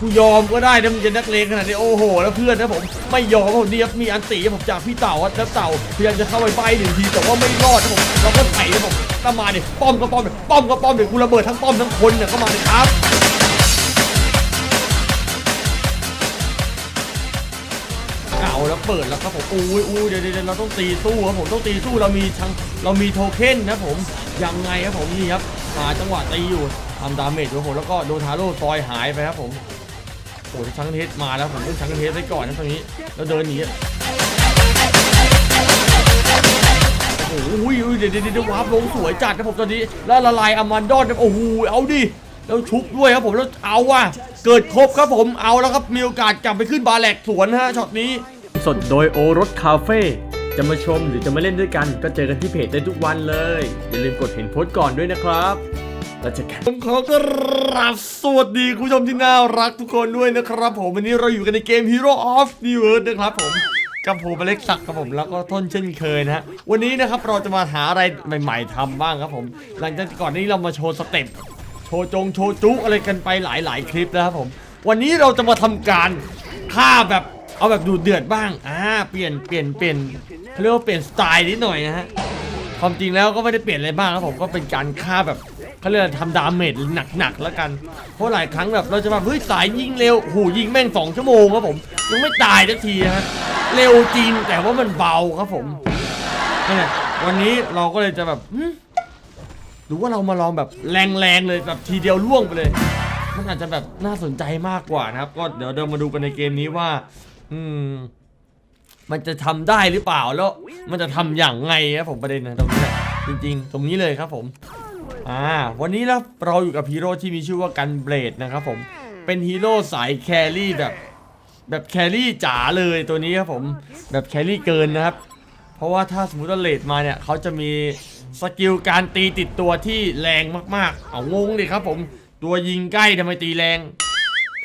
กูยอมก็ได้นะมึงจะนักเลงขนาดนี้โอ้โห แล้วเพื่อนนะผมไม่ยอมครับผมนี่ครับมีอันตีครับผมจากพี่เต่าทับแล้วเต่าพยายามจะเข้าไปใบหนึ่งทีแต่ว่าไม่รอดนะผมเราก็ไถ่นะผมก็มาดิป้อมก็ป้อมป้อมก็ป้อมเดี๋ยวกูระเบิดทั้งป้อมทั้งคนเนี่ยก็มาเลยครับเอาแล้วเปิดแล้วครับผมอุ้ยอุ้ยเดี๋ยวเดี๋ยวเราต้องตีสู้ครับผมต้องตีสู้เรามีทางเรามีโทเค็นนะผมยังไงครับผมนี่ครับหาจังหวะตีอยู่ทำดาเมจโอยู่ครับผมแล้วก็โดนทาโร่ซอยหายไปครับผม อ้ยชังเทสมาแล้วผมต้องชังเทสไว้ก่อนนะตรงนี้ แล้วเดินหนีโอ้โหอุ้ยเดี๋ยวเดี๋ยวเดี๋ยววาร์ปลงสวยจัดนะผมตอนนี้ แล้วละลายอามันดอนนะโอ้โหเอาดิแล้วชุบด้วยครับผมแล้วเอาว่ะเกิดครบครับผมเอาแล้วครับมีโอกาสกลับไปขึ้นบาแหลกสวนฮะช็อตนี้ สดโดยโอรสคาเฟ่จะมาชมหรือจะมาเล่นด้วยกัน ก็เจอกันที่เพจได้ทุกวันเลย อย่าลืมกดเห็นโพสต์ก่อนด้วยนะครับ แล้วเจอกันผมขอกราบสวัสดีคุณผู้ชมที่น่ารักทุกคนด้วยนะครับ ผมวันนี้เราอยู่กันในเกม Hero of the World นะครับผมกับผมเล็กซักครับผมแล้วก็ต้นเช่นเคยนะฮะวันนี้นะครับเราจะมาหาอะไรใหม่ๆทำบ้างครับผม หลังจากก่อนนี้เรามาโชว์สเต็ปโชว์จงโชว์จุอะไรกันไปหลายๆ คลิปแล้วครับผม วันนี้เราจะมาทำการฆ่าแบบเอาแบบดูเดือดบ้างอ่าเปลี่ยนเปลี่ยนเปลี่ยนเขาเรียกว่าเปลี่ยนสไตล์นิดหน่อยนะฮะความจริงแล้วก็ไม่ได้เปลี่ยนอะไรมากครับผมก็เป็นการฆ่าแบบ เขาเรียกทำดาเมจหนักๆแล้วกัน เพราะหลายครั้งแบบเราจะแบบเฮ้ยสายยิงเร็วโหยิงแม่งสองชั่วโมงครับผมยังไม่ตายสักทีฮะเร็วจริงแต่ว่ามันเบาครับผมนั่วันนี้เราก็เลยจะแบบหรือว่าเรามาลองแบบแรงๆเลยแบบทีเดียวล่วงไปเลยมันอาจจะแบบน่าสนใจมากกว่านะครับ ก็เดี๋ยวเรามาดูกันในเกมนี้ว่า อืม มันจะทำได้หรือเปล่าแล้ว มันจะทำอย่างไงครับผมประเด็นนะตรงนี้แหละจริง ๆ ตรงนี้เลยครับผม อ่าวันนี้เราอยู่กับฮีโร่ที่มีชื่อว่ากันเบลดนะครับผมเป็นฮีโร่สายแครี่แบบ แบบแครี่จ๋าเลยตัวนี้ครับผมแบบแครี่เกินนะครับ เพราะว่าถ้าสมมติว่าเลดมาเนี่ยเขาจะมีสกิลการตีติดตัวที่แรงมากๆ เอางงดิครับผมตัวยิงใกล้ทำไมตีแรง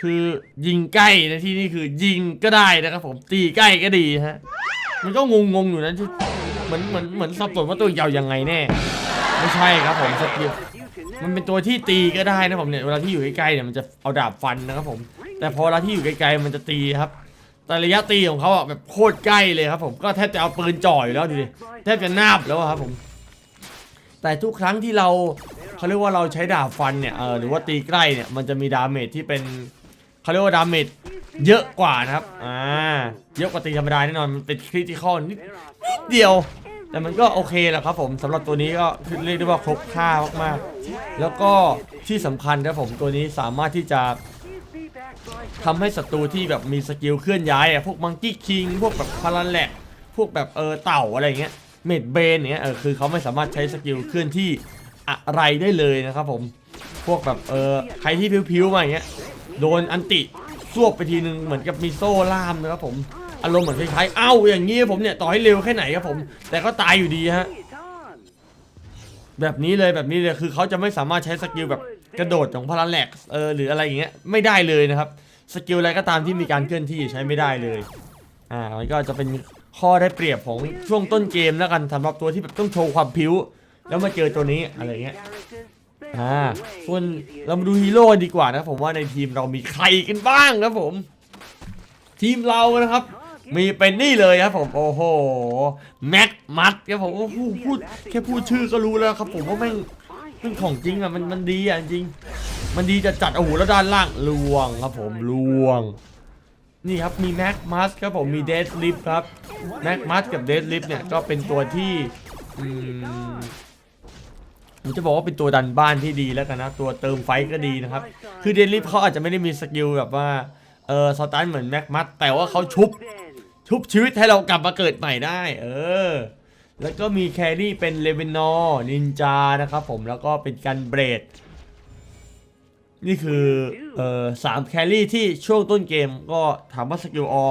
คือยิงใกล้ในที่นี่คือยิงก็ได้นะครับผมตีใกล้ก็ดีฮะมันก็งงงๆอยู่นะเหมือนเหมือนเหมือนสับสนว่าตัวยาวยังไงแน่ ไม่ใช่ครับผมสกิลมันเป็นตัวที่ตีก็ได้นะผมเนี่ยเวลาที่อยู่ใกล้ๆเนี่ยมันจะเอาดาบฟันนะครับผม แต่พอเวลาที่อยู่ไกลๆมันจะตีครับ แต่ระยะตีของเขาอะแบบโคตรใกล้เลยครับผมก็แทบจะเอาปืนจ่ออยู่แล้วดูดิแทบจะนาบแล้วอะครับผม แต่ทุกครั้งที่เราเขาเรียกว่าเราใช้ดาบฟันเนี่ยเออหรือว่าตีใกล้เนี่ยมันจะมีดาเมจที่เป็นเขาเรียกว่าดาเมจเยอะกว่านะครับอ่าเยอะกว่าตีธรรมดาแน่นอนมันเป็นคริติคอลนิดนิดเดียว แต่มันก็โอเคแหละครับผมสำหรับตัวนี้ก็เรียกได้ว่าครบค่ามากๆ แล้วก็ที่สำคัญครับผมตัวนี้สามารถที่จะทำให้ศัตรูที่แบบมีสกิลเคลื่อนย้ายอะพวกมังกี้คิงพวกแบบพารันแลกพวกแบบเออเต่าอะไรเงี้ยเมดเบนเนี้ยเออคือเขาไม่สามารถใช้สกิลเคลื่อนที่อะไรได้เลยนะครับผมพวกแบบเออใครที่พิ้วๆมาอย่างเงี้ยโดนอันติสวบไปทีนึงเหมือนกับมีโซ่ล่ามนะครับผม อารมณ์เหมือนคล้ายๆเอ้าอย่างงี้ผมเนี่ยต่อให้เร็วแค่ไหนครับผม แต่ก็ตายอยู่ดีฮะแบบนี้เลยแบบนี้เลยคือเขาจะไม่สามารถใช้สกิลแบบกระโดดของพลังแหลกเออหรืออะไรอย่างเงี้ยไม่ได้เลยนะครับสกิลอะไรก็ตามที่มีการเคลื่อนที่ใช้ไม่ได้เลยอ่ามันก็จะเป็นข้อได้เปรียบของช่วงต้นเกมแล้วกันสำหรับตัวที่แบบต้องโชว์ความพิ้วแล้วมาเจอตัวนี้อะไรเงี้ยอ่าส่วนเรามาดูฮีโร่ดีกว่านะผมว่าในทีมเรามีใครกันบ้างครับผม ทีมเรานะครับ มีเป็นนี่เลยครับผมโอ้โหแม็กมัดครับผมโอ้โหพูดแค่พูดชื่อก็รู้แล้วครับผมว่าแม่งแม่งของจริงอะมันมันดีอะจริง มันดีจะจัดโอ้โหแล้วด้านล่างลวงครับผมลวง นี่ครับมีแม็กมัสครับผมมีเดดลิฟครับแม็กมัสกับเดดลิฟเนี่ยก็เป็นตัวที่อืมผมจะบอกว่าเป็นตัวดันบ้านที่ดีแล้วกันนะ ตัวเติมไฟก็ดีนะครับ คือเดดลิฟเขาอาจจะไม่ได้มีสกิลแบบว่าเออสตาร์ทเหมือนแม็กมัสแต่ว่าเขาชุบ ชุบชีวิตให้เรากลับมาเกิดใหม่ได้ เออ แล้วก็มีแครี่เป็นเลเวนอร์นินจานะครับผมแล้วก็เป็นกันเบรด นี่คือเอ่อสามแครี่ที่ช่วงต้นเกมก็ถามว่าสกิลออ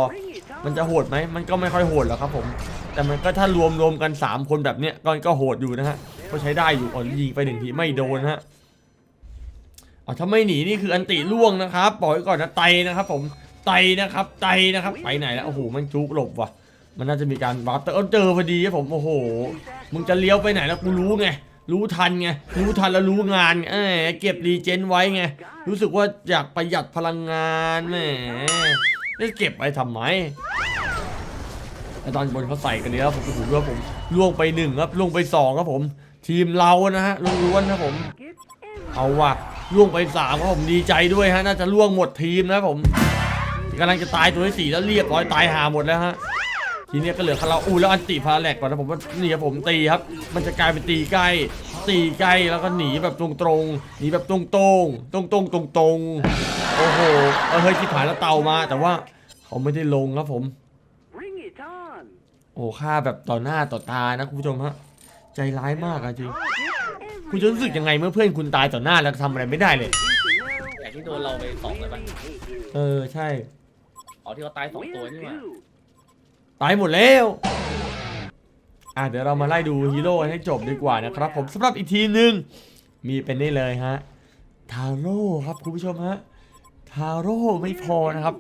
มันจะโหดไหม มันก็ไม่ค่อยโหดหรอกครับผม แต่มันก็ถ้ารวมรวมกัน 3 คนแบบเนี้ยก็ก็โหดอยู่นะฮะ ก็ใช้ได้อยู่อ่อนยิงไปหนึ่งทีไม่โดนฮะอ๋อถ้าไม่หนีนี่คืออันติล่วงนะครับบอกไว้ก่อนนะไตนะครับผม ไตนะครับไตนะครับไปไหนแล้วโอ้โหมันจุกหลบว่ะ มันน่าจะมีการบัฟแต่เออเจอพอดีครับผมโอ้โหมึงจะเลี้ยวไปไหนแล้วกูรู้ไงรู้ทันไงรู้ทันแล้วรู้งานไงเอ้ยเก็บรีเจนไว้ไงรู้สึกว่าอยากประหยัดพลังงานแหมได้เก็บไว้ทำไมไอตอนบนเขาใส่กันเนี้ยครับผมโอ้โหว่าผมล่วงไปหนึ่งครับล่วงไปสองครับผม ทีมเรานะฮะล้วนๆครับผม เอาว่ะล่วงไปสามครับผมดีใจด้วยฮะน่าจะล่วงหมดทีมนะครับผม กำลังจะตายตัวที่สี่แล้วเรียบร้อยตายหาหมดแล้วฮะทีเนี้ยก็เหลือคาราอูแล้วอันติพาแหลกก่อนนะผมว่านี่ครับผมตีครับ มันจะกลายเป็นตีใกล้ ตีใกล้แล้วก็หนีแบบตรงๆหนีแบบตรงๆตรงๆตรงๆตรงๆโอ้โหเออเฮ้ยที่ผ่านแล้วเตามา แต่ว่าเขาไม่ได้ลงครับผม Bring it on. โอ้ฆ่าแบบต่อหน้าต่อตานะคุณผู้ชมฮะใจร้ายมากอะจริงคุณจะรู้สึกยังไงเมื่อเพื่อนคุณตายต่อหน้าแล้วทำอะไรไม่ได้เลยแต่ที่โดนเราไปสองเลยปะเออใช่ อ๋อที่เขาตายสองตัวนี่หว่าตายหมดแล้ว อะเดี๋ยวเรามาไล่ดูฮีโร่ให้จบดีกว่านะครับผมสำหรับอีกทีมหนึ่งมีเป็นนี่เลยฮะทาโร่ครับคุณผู้ชมฮะทาโร่ไม่พอนะครับ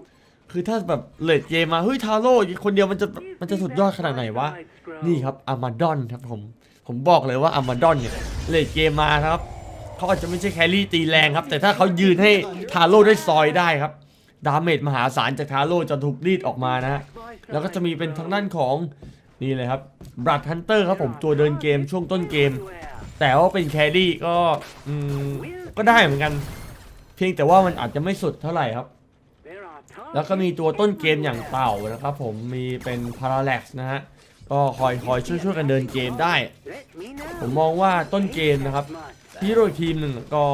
คือถ้าแบบเลดเกมมาเฮ้ยทาโร่คนเดียวมันจะมันจะสุดยอดขนาดไหนวะนี่ครับอามาดอนครับผมผมบอกเลยว่าอามาดอนเนี่ยเลดเกมมาครับเขาอาจจะไม่ใช่แครี่ตีแรงครับ แต่ถ้าเขายืนให้ทาโร่ได้ซอยได้ครับ ดาเมจมหาศาลจากทาโร่จะถูกรีดออกมานะฮะแล้วก็จะมีเป็นทางด้านของนี่เลยครับบรัดฮันเตอร์ครับผมตัวเดินเกมช่วงต้นเกม แต่ว่าเป็นแครี่ก็อืมก็ได้เหมือนกัน เพียงแต่ว่ามันอาจจะไม่สุดเท่าไหร่ครับ แล้วก็มีตัวต้นเกมอย่างเต่านะครับผมมีเป็นพาราแล็กซ์นะฮะก็คอยคอยช่วยช่วยกันเดินเกมได้ ผมมองว่าต้นเกมนะครับฮีโร่ทีมหนึ่งก็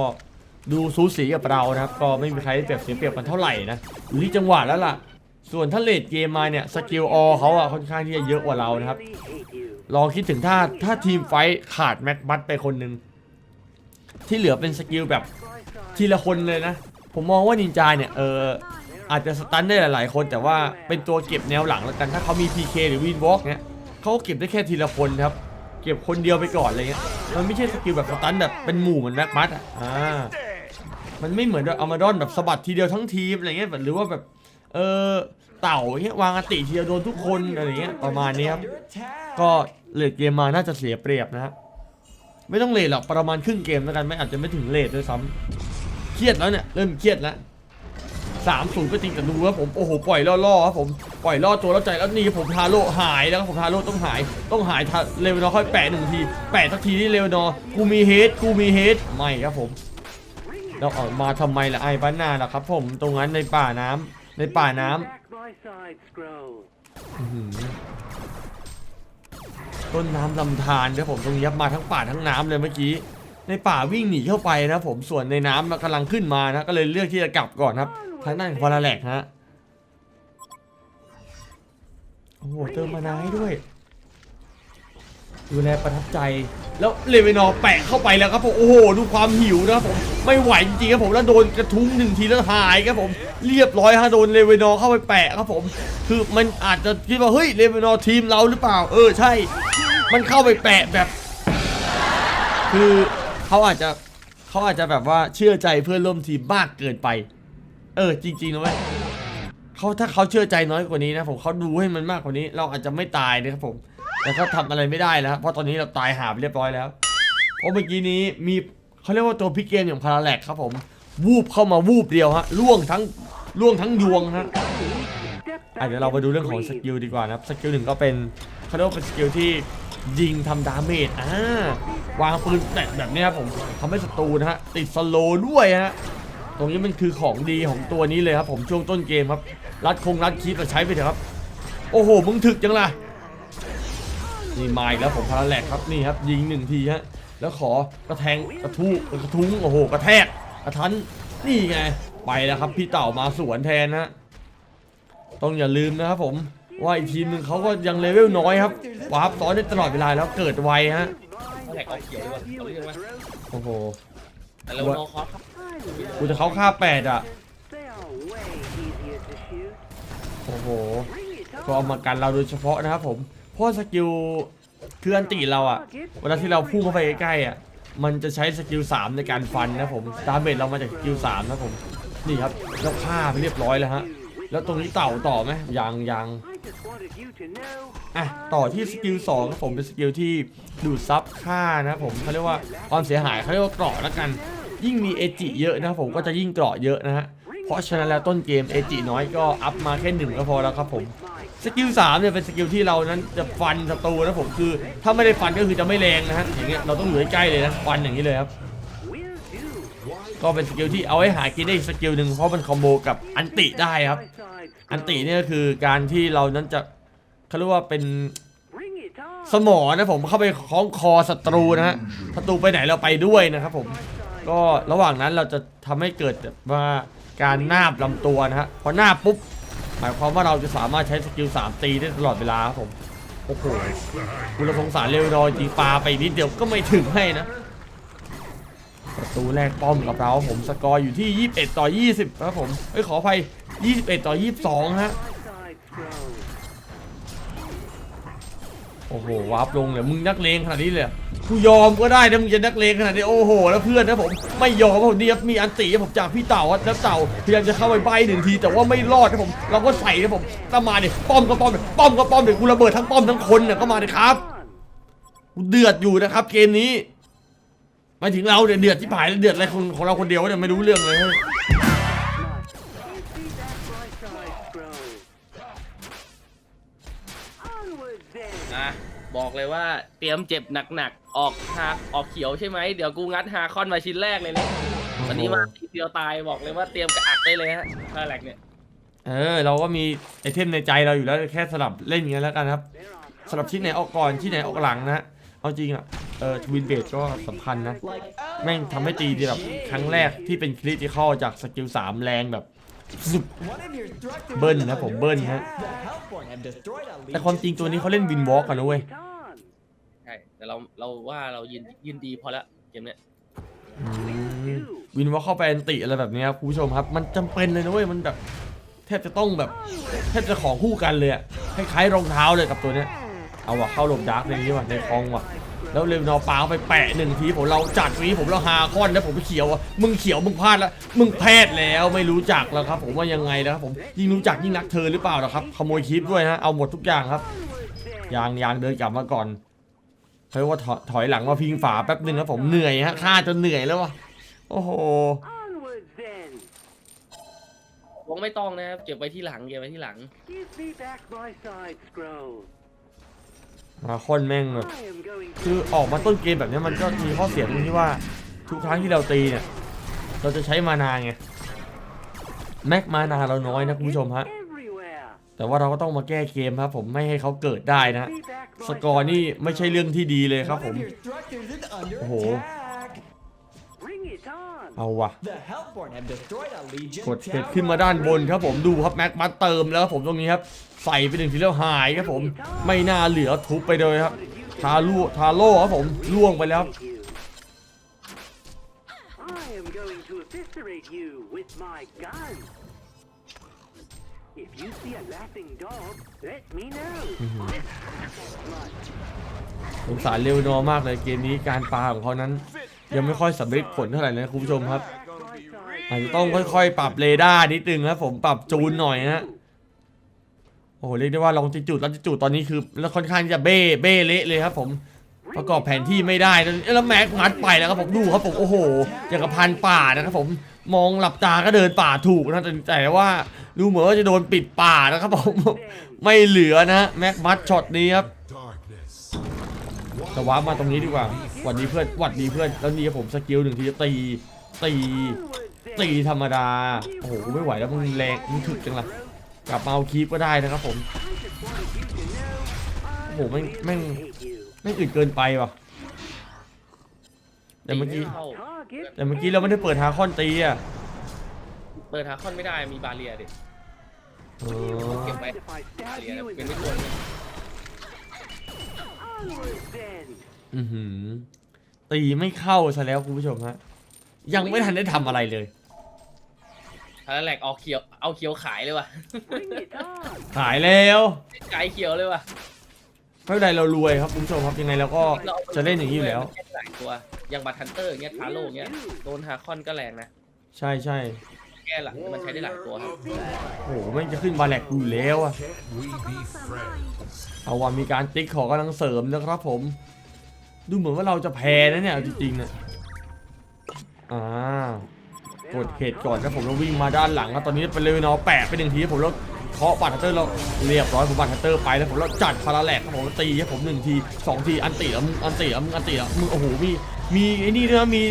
ดูสูสีกับเรานะครับ ก็ไม่มีใครได้เปรียบเสียเปรียบกันเท่าไหร่นะอยู่ที่จังหวะแล้วล่ะ ส่วนถ้าเลดเกมมาเนี่ยสกิลออเขาอะค่อนข้างที่จะเยอะกว่าเรานะครับ ลองคิดถึงถ้าถ้าทีมไฟท์ขาดแม็กบัตไปคนหนึ่งที่เหลือเป็นสกิลแบบทีละคนเลยนะ ผมมองว่านินจาเนี่ยเอออาจจะสตันได้หลายๆ คนแต่ว่าเป็นตัวเก็บแนวหลังแล้วกันถ้าเขามี PK หรือวินวอล์กเนี่ยเขาก็เก็บได้แค่ทีละคนครับ เก็บคนเดียวไปก่อนอะไรเงี้ยมันไม่ใช่สกิลแบบสตันแบบเป็นหมู่เหมือนแม็กบัตอะอ่า มันไม่เหมือนแบบอามาดอนแบบสะบัดทีเดียวทั้งทีมอะไรเงี้ยหรือว่าแบบเออเต่าเงี้ยวางอติทีเดียวโดนทุกคนอะไรเงี้ยประมาณนี้ครับก็เลดเกมมาน่าจะเสียเปรียบนะครับไม่ต้องเลดหรอกประมาณครึ่งเกมแล้วกันไม่อาจจะไม่ถึงเลดด้วยซ้ำเครียดแล้วเนี่ยเริ่มเครียดแล้วสามศูนย์ก็จริงแต่ดูว่าผมโอ้โหปล่อยล่อๆครับผมปล่อยล่อตัวแล้วใจแล้วนี่ผมทาโร่หายแล้วผมทาโร่ต้องหายต้องหายทาเวนอค่อยแปะหนึ่งทีแปะสักทีที่เลวนอกูมีเฮดกูมีเฮดไม่ครับผม แล้วออกมาทำไมล่ะไอ้บ้านนาล่ะครับ ผมตรงนั้นในป่าน้ำในป่าน้ำอื้อหือต้นน้ำลำธารครับผมตรงนี้ครับมาทั้งป่าทั้งน้ำเลยเมื่อกี้ ในป่าวิ่งหนีเข้าไปนะผมส่วนในน้ำมันกำลังขึ้นมานะก็เลยเลือกที่จะกลับก่อนครับทางด้านของพาราแลกฮะโอ้โหเติมมานาให้ด้วย ดูแลประทับใจ แล้วเลเวนอร์แปะเข้าไปแล้วครับผมโอ้โหดูความหิวนะครับผมไม่ไหวจริงๆครับผมแล้วโดนกระทุ้งหนึ่งทีแล้วหายครับผมเรียบร้อยฮะโดนเลเวนอร์เข้าไปแปะครับผม คือมันอาจจะคิดว่าเฮ้ยเลเวนอร์ทีมเราหรือเปล่า เออใช่ มันเข้าไปแปะแบบ คือเขาอาจจะเขาอาจจะแบบว่าเชื่อใจเพื่อนร่วมทีมมากเกินไป เออ จริงๆนะเว้ยเขาถ้าเขาเชื่อใจน้อยกว่านี้นะผมเขาดูให้มันมากกว่านี้ เราอาจจะไม่ตายนะครับผม แต่เขาทำอะไรไม่ได้แล้วเพราะตอนนี้เราตายหาไปเรียบร้อยแล้ว เพราะเมื่อกี้นี้มีเขาเรียกว่าตัวพิกเกมอย่างพาราแลกครับผม วูบเข้ามาวูบเดียวฮะล่วงทั้งล่วงทั้งยวงฮะอะเดี๋ยวเรามาดูเรื่องของสกิลดีกว่านะครับสกิลหนึ่งก็เป็นเขาเรียกว่าเป็นสกิลที่ยิงทำดาเมจอ่าวางปืนแตะแบบนี้ครับผมทำให้ศัตรูนะฮะติดสโลด้วยฮะตรงนี้มันคือของดีของตัวนี้เลยครับผมช่วงต้นเกมครับรัดคงรัดคีบมาใช้ไปเถอะครับ โอ้โหมึงถึกจังล่ะ นี่มาอีกแล้วผมพาราแลกครับนี่ครับยิงหนึ่งทีฮะแล้วขอกระแทงกระทุกระทุ้งโอ้โหกระแทกกระทันนี่ไงไปแล้วครับพี่เต่ามาสวนแทนนะต้องอย่าลืมนะครับผมว่าอีกทีมหนึ่งเขาก็ยังเลเวลน้อยครับวาร์ปซ้อนได้ตลอดเวลาแล้วเกิดไวฮะแหลกเอาเขียวดีกว่าเอาเรื่องไหมโอ้โหแต่เราโนคอสครับกูจะเขาฆ่าแปดอะโอ้โหก็เอามากันเราโดยเฉพาะนะครับผม เพราะสกิลคืออันติเราอะเวลาที่เราพุ่งเข้าไปใกล้ๆอะมันจะใช้สกิล3ในการฟันนะผมดาเมจเรามาจากสกิล3นะผมนี่ครับแล้วฆ่าไปเรียบร้อยแล้วฮะแล้วตรงนี้เต่าต่อไหมยังยังอะต่อที่สกิล2ครับผมเป็นสกิลที่ดูดซับค่านะผมเขาเรียกว่าความเสียหายเขาเรียกว่าเกราะแล้วกัน ยิ่งมีเอจิเยอะนะผมก็จะยิ่งเกราะเยอะนะฮะเพราะฉะนั้นแล้วต้นเกมเอจิน้อยก็อัพมาแค่หนึ่งก็พอแล้วครับผม สกิล3เนี่ยเป็นสกิลที่เรานั้นจะฟันศัตรูนะผมคือ ถ้าไม่ได้ฟันก็คือจะไม่แรงนะฮะอย่างเงี้ยเราต้องอยู่ใกล้เลยนะฟันอย่างนี้เลยครับก็เป็นสกิลที่เอาไว้หากินได้อีกสกิลหนึ่งเพราะมันคอมโบกับอันติได้ครับ อันติเนี่ยก็คือการที่เรานั้นจะเขาเรียกว่าเป็นสมอนะผมเข้าไปคล้องคอศัตรูนะฮะศัตรูไปไหนเราไปด้วยนะครับผมก็ระหว่างนั้นเราจะทำให้เกิดแบบว่าการนาบลำตัวนะฮะพอหน้าปุ๊บ หมายความว่าเราจะสามารถใช้สกิล3ตีได้ตลอดเวลาครับผมโอ้โหคุณสงสารเร็วรอยจริงปลาไปนิดเดียวก็ไม่ถึงให้นะประตูแรกป้อมกับเราผมสกอร์อยู่ที่ 21 ต่อ 20 ครับผมเอ้ยขออภัย 21 ต่อ 22 ฮะ โอ้โหวาร์ปลงเลยมึงนักเลงขนาดนี้เลยกูยอมก็ได้นะมึงจะนักเลงขนาดนี้โอ้โหแล้วเพื่อนนะผมไม่ยอมครับผมนี่ครับมีอันตีผมจากพี่เต่าแล้วเต่าพยายามจะเข้าไปใบหนึ่งที แต่ว่าไม่รอดครับผม เราก็ใส่ครับผมตามมาดิป้อมก็ป้อมป้อมก็ป้อมเดี๋ยวกูระเบิดทั้งป้อมทั้งคนเนี่ยก็มาดิครับกูเดือดอยู่นะครับ เกมนี้มาถึงเราเนี่ยเดือดที่ผายเดือดอะไรของเราคนเดียวเนี่ยไม่รู้เรื่องเลย บอกเลยว่าเตรียมเจ็บหนักๆ ออกฮาออกเขียวใช่ไหม เดี๋ยวกูงัดฮาคอนมาชิ้นแรกเลยเนะวันนี้มาทีเดียวตายบอกเลยว่าเตรียมกระอักได้เลยฮะถ้าแลกเนี่ย เออ เราก็มีไอเทมในใจเราอยู่แล้วแค่สลับเล่นอย่างนี้แล้วกันครับสำหรับชิ้นไหนออกก่อนชิ้นไหนออกหลังนะฮะเอาจริงอะเออทวินเบสก็สำคัญนะ แม่งทำให้ตีดีแบบครั้งแรกที่เป็นคริติคอลจากสกิล3แรงแบบสุดเบิ้ลนะผมเบิ้ลฮะแต่ความจริงตัวนี้เขาเล่นวินวอล์กกันนะเว้ย แต่เราเราว่าเรายืนยืนดีพอละเกมเนี้ยวินวอล์กเข้าไปอันติอะไรแบบนี้ครับคุณผู้ชมครับ มันจำเป็นเลยนะเว้ยมันแบบแทบจะต้องแบบแทบจะของคู่กันเลยอะคล้ายๆรองเท้าเลยกับตัวเนี้ยเอาว่ะเข้าหลบดาร์กในนี้ว่ะในคลองว่ะแล้วเรวนอปาไปแปะหนึ่งทีผมเราจัดวีผมเราหาคอนแล้วผมไปเขียวอะมึงเขียวมึงพลาดแล้วมึงแพทย์แล้วไม่รู้จักแล้วครับ ผมว่ายังไงนะครับผมยิ่งรู้จักยิ่งรักเธอหรือเปล่านะครับขโมยคลิปด้วยฮะเอาหมดทุกอย่างครับยางยางเดินกลับมาก่อน เพราะว่าถอยถอยหลังมาพิงฝาแป๊บหนึ่งครับผมเหนื่อยฮะฆ่าจนเหนื่อยแล้ววะโอ้โห Onward then. วงไม่ต้องนะครับเก็บไว้ที่หลังเก็บไว้ที่หลัง Give me back my side scroll. มาคอนแม่งแบบ I am going คือ to ออกมาต้นเกมแบบนี้มันก็มีข้อเสียตรงที่ว่าทุกครั้งที่เราตีเนี่ย เราจะใช้มานาไงแม็กมานาเราน้อยนะคุณผู้ชมฮะ everywhere. แต่ว่าเราก็ต้องมาแก้เกมครับ ผมไม่ให้เขาเกิดได้นะ Give me back my สกอร์นี่ side ไม่ใช่เรื่องที่ดีเลยครับผมโอ้โห Bring it on. เอาว่ะกกดดเห็เห็ดดขึ้ขึ้นนมามาด้าด้านนบบนนคครัรับบผผมมดูครับแม็กมาเติมแล้วครับผมตรงนี้ครับ ใส่ไปหนึ่งทีแล้วหายครับผมไม่น่าเหลือทุบไปเลยครับทาลูทาโล่ครับผมล่วงไปแล้ว If you see a laughing dog, let me know. Blood. สงสารเร็วนอมากเลยเกมนี้การปาของเขานั้น ยังไม่ค่อยสำเร็จผลเท่าไหร่นะคุณผู้ชมครับ Back my side อาจจะต้องค่อยๆ ปรับเรดาร์นิดนึงครับผมปรับจูนหน่อยนะโอ้โหเรียกได้ว่าลองจิจูดแล้วจิจูดตอนนี้คือแล้วค่อนข้างที่จะเบ้เบ้เละเลยครับผมประกอบแผนที่ไม่ได้นะเอ้ยแล้วแม็กมัดไปแล้วครับผมดูครับผมโอ้โหอย่างกับพันป่านะครับผม มองหลับตาก็เดินป่าถูกนะแต่แต่ว่าดูเหมือนว่าจะโดนปิดป่านะครับผมไม่เหลือนะแม็กมัดช็อตนี้ครับ Darkness. แต่ว้ามาตรงนี้ดีกว่าหวัดดีเพื่อนหวัดดีเพื่อนแล้วนี่ครับผมสกิลหนึ่งทีจะตีตีตีธรรมดาโอ้โหไม่ไหวแล้วมึงแรงมึงถึกจังละกลับมาเอาคีปก็ได้นะครับผมโอ้โหแม่งแม่งไม่อึดเกินไปว่ะแต่เมื่อกี้ เข้า Target แต่เมื่อกี้เราไม่ได้เปิดหาคอนตีอะเปิดฮาคอนไม่ได้มีบาเรียดิอ๋อเก็บไว้ if I บา stab เรีย you เป็ in น the ไม่ควร Onward then. อือหือตีไม่เข้าซะแล้วคุณผู้ชมฮะยังไม่ทันได้ทำอะไรเลยถ้าแหลกเอาเขียวเอาเขียวขายเลยว่ะ Bring it on. ขายแล้วขายเขียวเลยว่ะไม่เป็นไรเรารวยครับคุณผู้ชมครับยังไงเราก็จะเล่นอย่างนี้อยู่แล้ว มันแค่หลายตัวอย่างบัตรฮันเตอร์อย่างเงี้ยทาโร่อย่างเงี้ยโดนฮาคอนก็แรงนะใช่ใช่แก้หลังมันใช้ได้หลายตัวครับโอ้โหแม่งจะขึ้นบาแลกอยู่แล้วอะ We be friends. เอาว่ามีการติ๊กขอกำลังเสริมนะครับผม ดูเหมือนว่าเราจะแพ้นะเนี่ยเอาจริงๆนะอ่ากดเหตุก่อนครับผมแล้ววิ่งมาด้านหลังครับตอนนี้เป็นเลวนอแปะไปหนึ่งทีครับผมแล้ว เคาะบัตรฮัตเตอร์เราเรียบร้อยผมบัตรฮัตเตอร์ไปแล้วผมแล้วจัดพาราแลกครับผมตีครับผมหนึ่งทีสองทีอันติแล้วมึงอันติแล้วมึงอันติแล้วมึงโอ้โหมีมีไอ้นี่ด้วยนะมี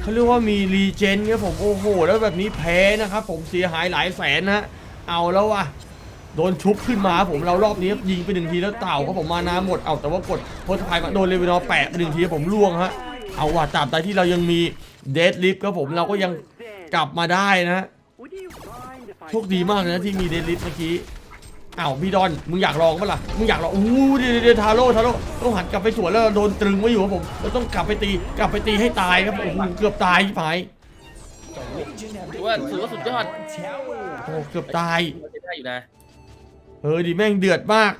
เขาเรียกว่ามีรีเจนครับผมโอ้โห แล้วแบบนี้แพ้นะครับผมเสียหายหลายแสนนะเอาแล้วว่ะโดนชุบขึ้นมาผมเรารอบนี้ยิงไปหนึ่งทีแล้วเต่าครับผมมาน้ำหมดเอาแต่ว่ากดโพสต์พายมาโดนเลวินอแปะไปหนึ่งทีผมล่วงฮะเอาว่าตาบใดที่เรายังมีเดดลิฟครับผมเราก็ยังกลับมาได้นะ โชคดีมากเลยนะที่มีเดดลิฟเมื่อกี้อ้าวพี่ดอนมึงอยากลองปะล่ะมึงอยากลองอู้เดี๋ยวเดี๋ยวทาโร่ทาโร่ต้องหันกลับไปสวนแล้วเราโดนตรึงไว้อยู่ครับผมเราต้องกลับไปตีกลับไปตีให้ตายครับโอ้โหเกือบตายพี่ผาย The Legion have ถือว่าถือว่าสุดยอด one tower. โอ้โหเกือบตายมันใช้ได้อยู่นะเฮ้ยดิแม่งเดือดมาก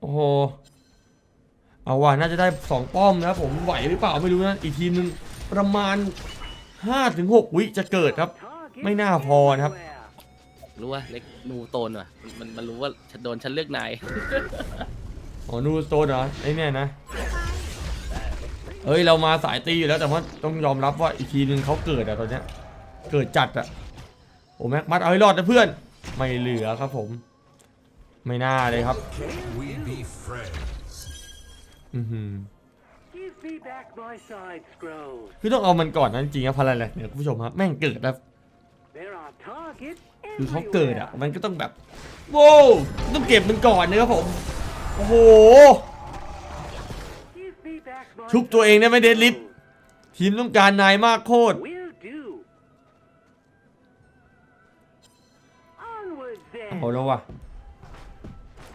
โอ้โหเอาว่ะน่าจะได้สองป้อมนะครับผมไหวหรือเปล่าไม่รู้นะอีกทีมหนึงประมาณ5-6วิจะเกิดครับ target ไม่น่าพอนะครับ everywhere? รู้ว่าเล็กนูโตนว่ะมันมันรู้ว่าฉันโดนฉันเลือกนาย อ๋อนูสโตนเหรอไอ้เนี่ยนะเอ้ยเรามาสายตีอยู่แล้วแต่ว่าต้องยอมรับว่าอีกทีมหนึงเขาเกิดอะตอนเนี้ยเกิดจัดอะโอ้แม็กมัดเอาให้รอดนะเพื่อน ไม่เหลือครับผม ไม่น่าเลยครับ We be friends. อือหือ Give me back my side scrolls. คือต้องเอามันก่อนนะจริงๆครับพาราแลกเนี่ยคุณผู้ชมครับแม่งเกิดแบบ There are targets คือเขาเกิดอะ everywhere. มันก็ต้องแบบโว้วต้องเก็บมันก่อนนะครับผม โอ้โห Give me back my ชุบตัวเองได้ไหมเดดลิฟต์ทีมต้องการนายมากโคตร Will do. Onward เอา then. แล้ววะ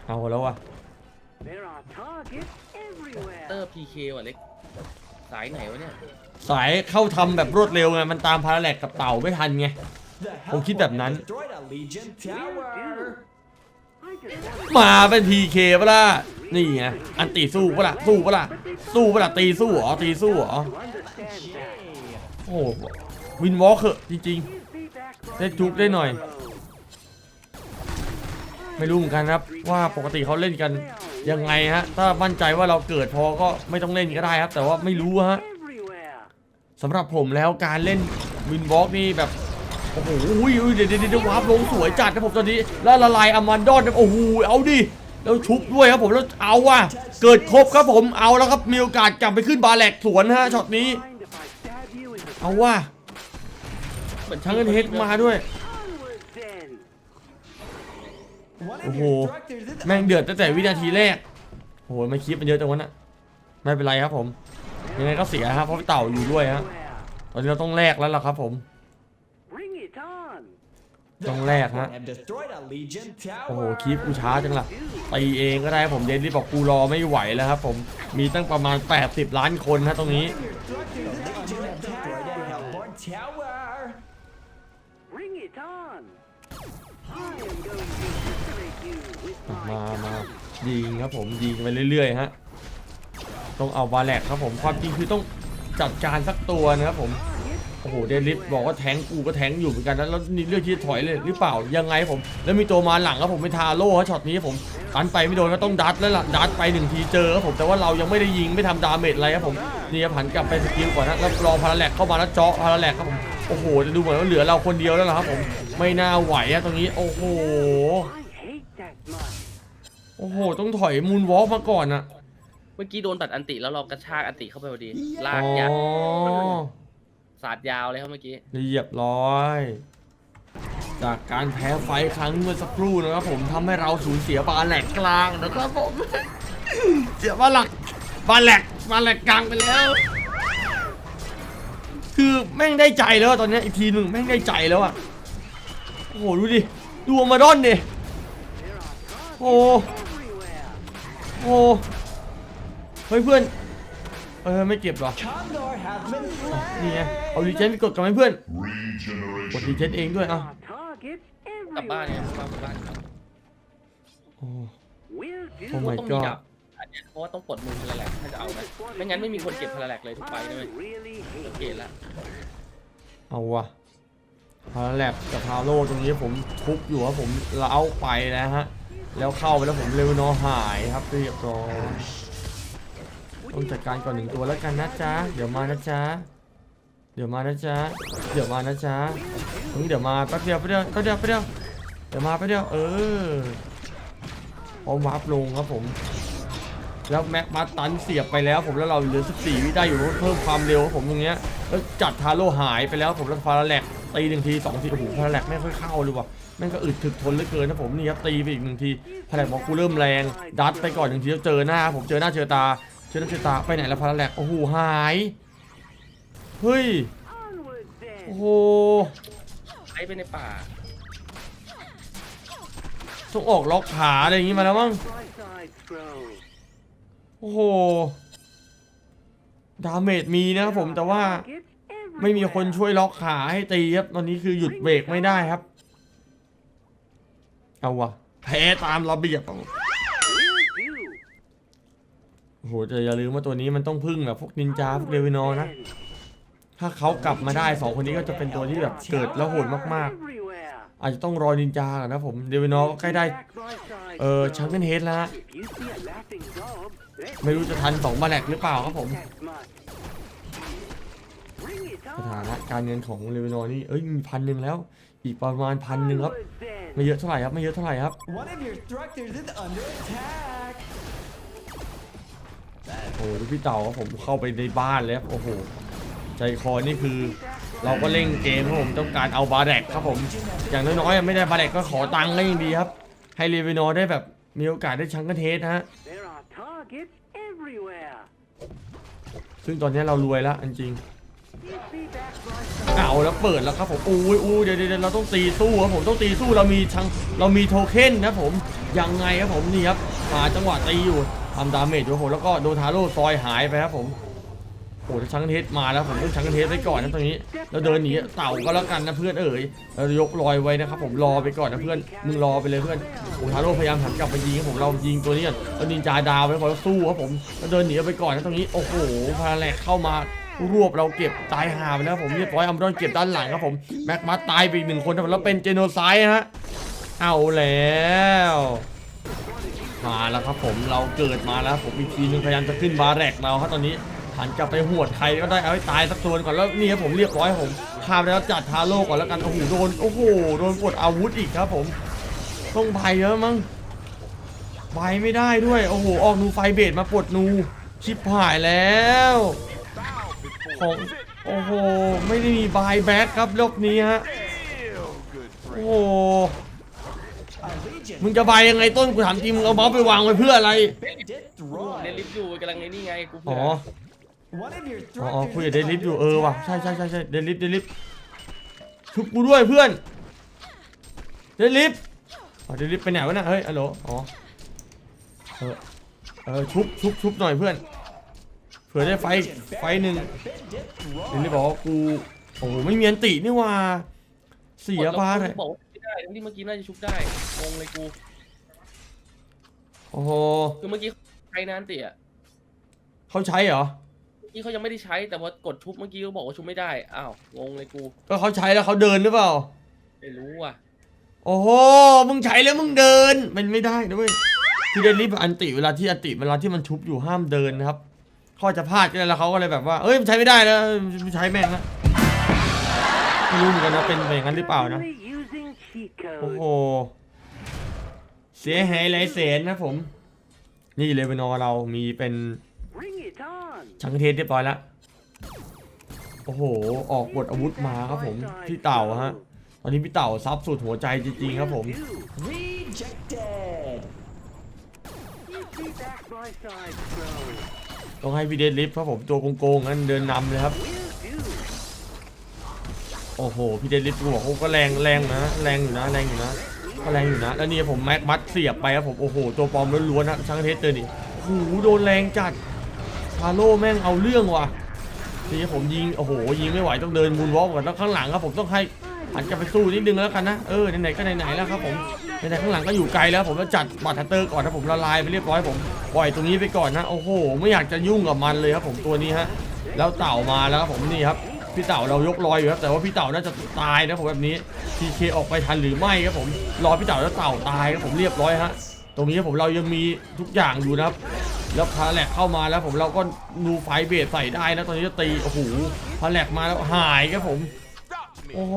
เอาแล้ววะ There are targets เตอ everywhere. ร์พีเคว่ะเล็ก สายไหนวะเนี่ย สายเข้าทำแบบรวดเร็วไง มันตามพาราแลกกับเต่าไม่ทันไง The Không คิดแบบนั้น มาเป็นพีเคปะล่ะ นี่ไง อันตีสู้ปะล่ะ สู้ปะล่ะ สู้ปะล่ะ ตีสู้เหรอ ตีสู้เหรอ โอ้โหวินวอล์กเหอะจริง Give me back my ได้จุกได้หน่อย ไม่รู้เหมือนกันครับ ว่าปกติเขาเล่นกันยังไงฮะ ถ้ามั่นใจว่าเราเกิดพอก็ไม่ต้องเล่นก็ได้ครับ แต่ว่าไม่รู้ฮะสำหรับผมแล้วการเล่นวินวอล์กนี่แบบ โอ้โหเดี๋ยวเดี๋ยวเดวาร์ปลงสวยจัดนะผมตอนนี้ แล้วละลายอมันดอนโอ้โหเอาดิแล้วชุบด้วยครับผมแล้วเอาว่ะเกิดครบครับผมเอาแล้วครับมีโอกาสกลับไปขึ้นบาแหลกสวนฮะช็อตนี้ เอาว่ะเหมือนทั้งเงินเฮดมาด้วยโอ้โหแม่งเดือดตั้งแต่วินาทีแรกโอ้โหไมันคลิปมันเยอะจังวะน่ะไม่เป็นไรครับผมยังไงก็เสียครับเพราะเต่าอยู่ด้วยฮะตอนนี้เราต้องแลกแล้วล่ะครับผม ต้องแลกฮะ have destroyed a Legion โอ้โห tower. คลิปกูช้าจังล่ะตีเองก็ได้ครับผมเดนนี่บอกกูรอไม่ไหวแล้วครับผมมีตั้งประมาณ 80 ล้านคนนะตรงนี้ Your structures is under attack. Destroyed a Hellborn tower. Bring it on. I am going to incinerate you with มา my มา gun. ยิงครับผมยิงไปเรื่อยๆฮะต้องเอาบาแลกครับผมความจริงคือต้องจัดการสักตัวนะครับผมโอ้โหเดนลิฟบอกว่าแทงกูก็แทงอยู่เหมือนกันนะแล้วนี่เลือกที่จะถอยเลยหรือเปล่ายังไงผม แล้วมีตัวมาหลังครับผมเป็นทาโร่ฮะช็อตนี้ผมตันไปไม่โดนก็ต้องดัดแล้วล่ะดัดไปหนึ่งทีเจอครับผมแต่ว่าเรายังไม่ได้ยิงไม่ทำดาเมจอะไรครับผมนี่ครับหันกลับไปสกิลก่อนนะแล้วรอพาราแลกเข้ามาแล้วเจาะพาราแลกครับผมโอ้โหจะดูเหมือนว่าเหลือเราคนเดียวแล้วล่ะครับผมไม่น่าไหวอะตรงนี้โอ้โห I hate that much. โอ้โห ต้องถอยมูนวอล์กมาก่อนอะเมื่อกี้โดนตัดอันติแล้วเรากระชากอันติเข้าไปพอดีลาอ๋กอยาว สาดยาวเลยครับเมื่อกี้ เรียบร้อย จากการแพ้ไฟท์ครั้งเมื่อสักครู่นะครับผมทำให้เราสูญเสียบาแหลกกลางนะครับผม เสียบาหลักบาแหลกบาแหลกกลางไปแล้ว คือแม่งได้ใจแล้วตอนเนี้ยอีกทีหนึ่งแม่งได้ใจแล้วอะโอ้โหดูดิดูอมาดอนดิโอ้โหโอ้โหเฮ้ยเพื่อน เออไม่เก็บหรอ Condor has been นี่ไง slain. เอารีเจนไปกดกันไหมเพื่อน กด Regeneration. รีเจนเองด้วย There เอะ are targets กลับบ้านเนี่ย everywhere. กลับบ้านครับ Will do. Oh my ต้องมี god ดับอันเนี้ยเพราะว่าต้องปลดมือพลาแลกถ้าจะเอานะไม่งั้นไม่มีคนเก็บพลาแลกเลยทุกไฟ I เลย really hate สังเกตแล้วเอาวะพาราแลบกับพาโลตรงนี้ผมทุบอยู่ครับผมเล้าไปแล้วฮะ แล้วเข้าไปแล้วผมเร็วนอหายครับเรียบร้อย ต้องจัดการก่อนหนึ่งตัวแล้วกันนะจ๊ะ เดี๋ยวมานะจ๊ะ เดี๋ยวมานะจ๊ะ เดี๋ยวมานะจ๊ะเพิ่งเดี๋ยวมาแป๊บเดียวแป๊บเดียวแป๊บเดียวแป๊บเดียว เดี๋ยวมาแป๊บเดียว เออพร้อมวาร์ปลงครับผม แล้วแม็กมาตันเสียบไปแล้ว ผมแล้วเราเหลือ14วิได้อยู่เพิ่มความเร็วครับผมตรงเนี้ย แล้วจัดทาโร่หายไปแล้วผมแล้วฟาราแลกตีหนึ่งทีสองทีโอ้โหฟาราแลกไม่ค่อยเข้าเลยว่ะแม่งก็อึดถึกทนเหลือเกินนะผมนี่ครับตีไปอีกหนึ่งทีฟาแลบอกกูเริ่มแรง ดัดไปก่อนหนึ่งทีแล้วเจอหน้า ผมเจอหน้าเจอตา เจอหน้าเจอตาไปไหนแล้วฟาราแลกโอ้โหหาย เฮ้ย โอ้โหไอ้ไปในป่าต้องออกล็อกขาอะไรอย่างงี้มาแล้วมั้ง โอ้โห ดาเมจมีนะครับผมแต่ว่าไม่มีคนช่วยล็อกขาให้ตีครับ ตอนนี้คือหยุดเบรกไม่ได้ครับ เอาวะแพ้ตามระเบียบเอา Will do. โหแต่อย่าลืมว่าตัวนี้มันต้องพึ่งแบบพวกนินจาพวกเรวินอนะ ถ้าเขากลับมาได้สองคนนี้ก็จะเป็นตัวที่แบบเกิดแล้วโหดมากๆ อาจจะต้องรอนินจาก่อนนะผมเรวินอก็ใกล้ได้ เออชังเกิลเฮดแล้วฮะไม่รู้จะทันสองบาแลกหรือเปล่าครับผมสถานะการเงินของเรวินอนี่เอ้ยมีพันหนึ่งแล้ว อีกประมาณพันหนึ่งครับ ไม่เยอะเท่าไหร่ครับ ไม่เยอะเท่าไหร่ครับ โอ้โหดูพี่เต่าครับผมเข้าไปในบ้านเลยครับโอ้โหใจคอนี่คือ เราก็เล่นเกมครับผมต้องการเอาบาแดกครับผม อย่างน้อยๆไม่ได้บาแดกก็ขอตังค์ก็ยังดีครับ ให้เรเวนอได้แบบมีโอกาสได้ชังกันเทสนะฮะ There are targets everywhere. ซึ่งตอนนี้เรารวยแล้วจริง You see that brightside ๆเอาแล้วเปิดแล้วครับผมอู้ยอู้ยเดี๋ยวเดี๋ยวเราต้องตีสู้ครับผมต้องตีสู้เรามีชังเรามีโทเค็นนะผมยังไงครับผมนี่ครับหาจังหวะตีอยู่ ทำดาเมจอยู่ครับผมแล้วก็โดนทาโร่ซอยหายไปครับผมโอ้ถ้าชังกันเทสมาแล้วผมต้องชังกันเทสไว้ก่อนนะตรงนี้แล้วเดินหนีเต่าก็แล้วกันนะเพื่อนเอ๋ยเรายกลอยไว้นะครับผมรอไปก่อนนะเพื่อนมึงรอไปเลยเพื่อนโอ้ทาโร่พยายามหันกลับมายิงผมเรายิงตัวนี้ก่อนแล้วนินจาดาวไปพอสู้ครับผมแล้วเดินหนีไปก่อนนะตรงนี้โอ้โหพาแลกเข้ามารวบเราเก็บตายหาไปแล้วผมเรียบร้อยอัมรอนเก็บด้านหลังครับผมแม็กมาตายไปอีกหนึ่งคนแล้วเป็นเจโนไซด์ฮะเอาแล้ว มาแล้วครับผมเราเกิดมาแล้วผมอีกทีนึงพยายามจะขึ้นบาแรกเราครับตอนนี้หันกลับไปหวดใครก็ได้เอาให้ตายสักตัวก่อนแล้วนี่ครับผมเรียบร้อยผมข้ามแล้วจัดทาโร่ก่อนแล้วกันโอ้โหโดนโอ้โหโดนกดอาวุธอีกครับผมต้องใบเยอะมั้งใบไม่ได้ด้วยโอ้โหออกนูไฟเบดมาปลดนูชิบหายแล้วของโอ้โหไม่ได้มีบายแบ็กครับรอบนี้ฮะโอ้โห มึงจะบายยังไงต้นกูถามจริงมึงเอาเมาส์ไปวางไว้เพื่ออะไร bit เล่น destroyed. ลิฟต์อยู่กำลังไอ้นี่ไงกูอ๋เผื่ออ One of your อ๋ออ๋อ structures คุย is กับเดลิฟ under อยู่เออว่ะ attack. ใช่ใช่ใช่ใช่เดลิฟเดลิฟชุบกูด้วยเพื่อนเดลิฟอ๋อเดลิฟไปไหนวะน่ะเฮ้ยฮัลโหลอ๋อเออเออชุบชุบชุบหน่อยเพื่อนเผื่อได้ไฟ Legion ไฟหนึ่ง bit เดลิฟ destroyed. บอกว่ากูโอ้โหไม่มีอันตินี่ว่าเสียบ้าเลยบอกว่าไม่ได้ ทั้งที่เมื่อกี้น่าจะชุบได้งงเลยกู โอ้โหคือเมื่อกี้ใช้นานเตี่ยเขาใช้เหรอ เมื่อกี้เขายังไม่ได้ใช้แต่พอกดชุบเมื่อกี้เขาบอกว่าชุบไม่ได้ อ้าวงงเลยกู ก็เขาใช้แล้วเขาเดินหรือเปล่า ไม่รู้อะ โอ้โห มึงใช้แล้วมึงเดิน มันไม่ได้นะเว้ยคือเดลิฟอันติเวลาที่อันติเวลาที่มันชุบอยู่ห้ามเดินนะครับเขาอาจจะพลาดก็ได้แล้วเขาก็เลยแบบว่า เอ้ยมันใช้ไม่ได้แล้วไม่ใช้แม่งละไม่รู้เหมือนกันนะเป็นอย่างนั้นหรือเปล่านะ Only using cheat โอ้โห codes. เสียหายหลายแสนนะผม นี่เลเวนอร์เรามีเป็น Bring it on. ชังเทสเรียบร้อยแล้ว โอ้โห ออกบทอาวุธมาครับผม พี่เต่าฮะ ตอนนี้พี่เต่าซับสุดหัวใจจริงๆครับผม Will do. Rejected. You see that brightside throw. ต้องให้พี่เดดลิฟต์ครับผมตัวโกงๆงั้นเดินนำเลยครับ Will do. โอ้โห พี่เดลิฟต์บอกเขาก็แรงแรงนะแรงอยู่นะแรงอยู่นะก็แรงอยู่นะแล้วนี่ผมแม็กมัดเสียบไปครับผมโอ้โห ตัวปลอมล้วนๆนะช่างเทสเตอร์นี่โอ้โหโดนแรงจัดทาโร่แม่งเอาเรื่องว่ะนี่ผมยิงโอ้โหยิงไม่ไหวต้องเดินมูนวอล์กก่อนแล้วข้างหลังครับผมต้องให้หันกลับไปสู้นิดนึงแล้วกันนะเออไหนๆก็ไหนๆแล้วครับผมไหนๆข้างหลังก็อยู่ไกลแล้ว ผมแล้วจัดบัตรฮันเตอร์ก่อนนะผมละลายไปเรียบร้อยผมปล่อยตรงนี้ไปก่อนนะโอ้โห ไม่อยากจะยุ่งกับมันเลยครับผมตัวนี้ฮะแล้วเต่ามาแล้วครับผมนี่ครับ พี่เต่าเรายกลอยอยู่ครับแต่ว่าพี่เต่าน่าจะตายนะผมแบบนี้พีเคออกไปทันหรือไม่ครับผมรอพี่เต่าแล้วเต่าตายครับผมเรียบร้อยฮะตรงนี้ผมเรายังมีทุกอย่างอยู่นะครับแล้วพาแลกเข้ามาแล้วผมเราก็นูไฟเบสใส่ได้นะตอนนี้จะตีโอ้โหพาแลกมาแล้วหายครับผมโอ้โห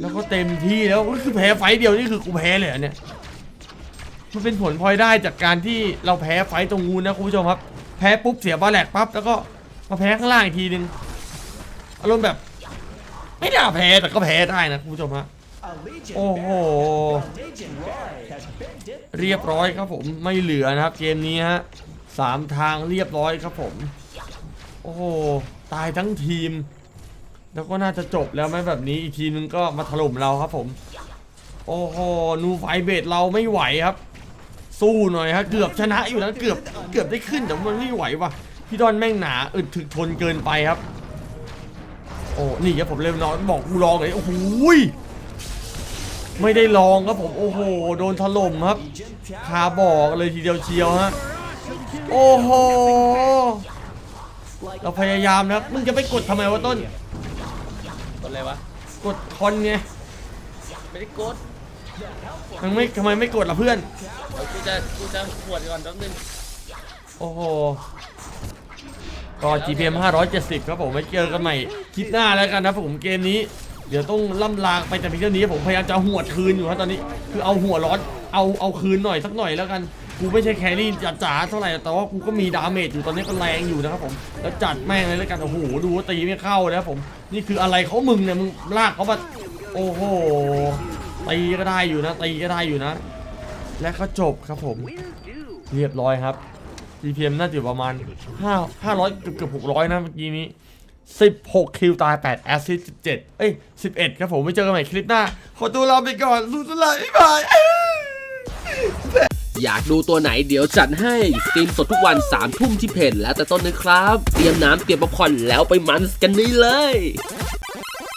แล้วก็เต็มที่แล้วก็คือแพ้ไฟเดียวนี่คือกูแพ้เลยเหรอเนี่ยมันเป็นผลพลอยได้จากการที่เราแพ้ไฟตรงงูนะคุณผู้ชมครับ แพ้ปุ๊บเสียบาแลกปั๊บแล้วก็ มาแพ้ข้างล่างอีกทีนึงอารมณ์แบบ ไม่น่าแพ้แต่ก็แพ้ได้นะคุณผู้ชมฮะโอ้โหเรียบร้อยครับผมไม่เหลือนะครับ เกมนี้ฮะสามทางเรียบร้อยครับผม โอ้โหตายทั้งทีม แล้วก็น่าจะจบแล้วไหมแบบนี้อีกทีนึงก็มาถล่มเราครับผม โอ้โหนูไฟเบดเราไม่ไหวครับ สู้หน่อยฮะเกือบชนะอยู่นะเกือบเกือบได้ขึ้นแต่มันไม่ไหวว่ะ พี่ดอนแม่งหนาอึดถึกทนเกินไปครับ โอ้นี่ครับผมเลยนอนบอกกูลองเลยโอ้โหยไม่ได้ลองครับผมโอ้โหโดนถล่มครับ Legion Tower คาบอกเลยทีเดียวเชียวฮะโอ้โหเราพยายามนะครับมึงจะไปกดทำไมวะต้นกดอะไรวะกดคอนไงไม่ได้กดมึงไม่ทำไมไม่กดล่ะเพื่อนเดี๋ยวกูจะกูจะหวดก่อนแป๊บนึงโอ้โห ก็ GPM 570 ครับผมไว้เจอกันใหม่คลิปหน้าแล้วกันนะผมเกมนี้ เดี๋ยวต้องล่ำลาไปแต่เพียงเท่านี้ผมพยายามจะหัวคืนอยู่ครับตอนนี้คือเอาหัวร้อนเอาเอาคืนหน่อยสักหน่อยแล้วกันกูไม่ใช่แครี่จ๋าเท่าไหร่แต่ว่ากูก็มีดาเมจอยู่ตอนนี้ก็แรงอยู่นะครับผมแล้วจัดแม่งเลยแล้วกันโอ้โหดูว่าตีไม่เข้านะครับผมนี่คืออะไรเขามึงเนี่ยมึงลากเขามาโอ้โหตีก็ได้อยู่นะตีก็ได้อยู่นะ และก็จบครับผม เรียบร้อยครับ GPM น่าจะอยู่ประมาณ5 500เกือบเกือบ600 นะเมื่อกี้นี้ 16 คิวตาย 8 แอสซิส17 เอ้ย 11 ครับผมไว้เจอกันใหม่คลิปหน้า ขอตัวลาไปก่อน สู้สลายบ๊ายบายอยากดูตัวไหนเดี๋ยวจัดให้สตรีมสดทุกวัน3ามทุ่มที่เพจแล้วแต่ต้นนะครับ เตรียมน้ำเตรียมป๊อปคอร์นแล้วไปมันกันนี่เลย